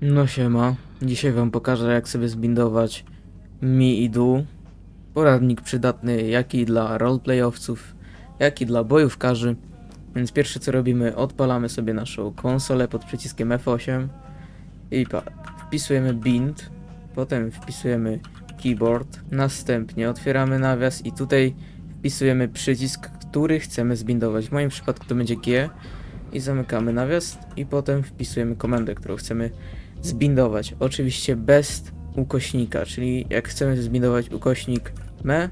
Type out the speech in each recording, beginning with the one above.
No siema, dzisiaj wam pokażę jak sobie zbindować Mi i Du. Poradnik przydatny jak i dla roleplayowców, jak i dla bojówkarzy. Więc pierwsze co robimy, odpalamy sobie naszą konsolę pod przyciskiem F8 i pa, wpisujemy bind, potem wpisujemy keyboard, następnie otwieramy nawias i tutaj wpisujemy przycisk, który chcemy zbindować. W moim przypadku to będzie G i zamykamy nawias i potem wpisujemy komendę, którą chcemy zbindować. Oczywiście bez ukośnika, czyli jak chcemy zbindować ukośnik me,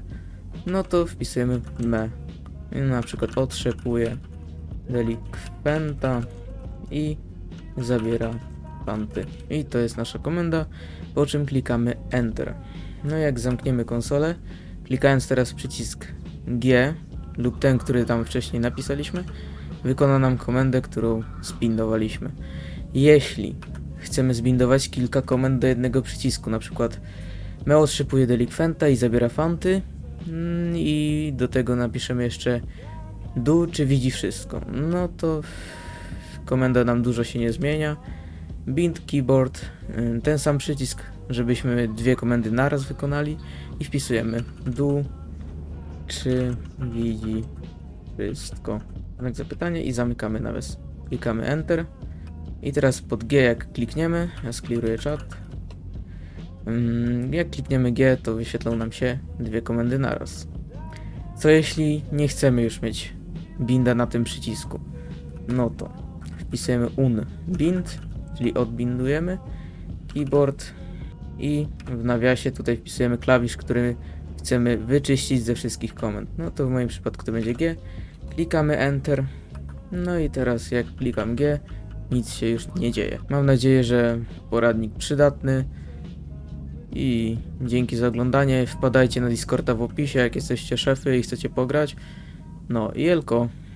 no to wpisujemy me. Na przykład otrzepuje delikwenta i zabiera panty. I to jest nasza komenda, po czym klikamy Enter. No jak zamkniemy konsolę, klikając teraz przycisk G lub ten, który tam wcześniej napisaliśmy, wykona nam komendę, którą zbindowaliśmy. Jeśli chcemy zbindować kilka komend do jednego przycisku, na przykład me otrzepuje delikwenta i zabiera fanty mm, i do tego napiszemy jeszcze do czy widzi wszystko. No to komenda nam dużo się nie zmienia. Bind keyboard, y, ten sam przycisk, żebyśmy dwie komendy naraz wykonali i wpisujemy do czy widzi wszystko. Znak zapytania i zamykamy nawias. Klikamy Enter. I teraz pod G jak klikniemy, ja skliruję czat. Mm, Jak klikniemy G, to wyświetlą nam się dwie komendy naraz. Co jeśli nie chcemy już mieć binda na tym przycisku? No to wpisujemy un bind, czyli odbindujemy keyboard i w nawiasie tutaj wpisujemy klawisz, który chcemy wyczyścić ze wszystkich komend. No to w moim przypadku to będzie G. Klikamy Enter. No i teraz jak klikam G, nic się już nie dzieje. Mam nadzieję, że poradnik przydatny. I dzięki za oglądanie. Wpadajcie na Discorda w opisie, jak jesteście szefy i chcecie pograć. No i Elko.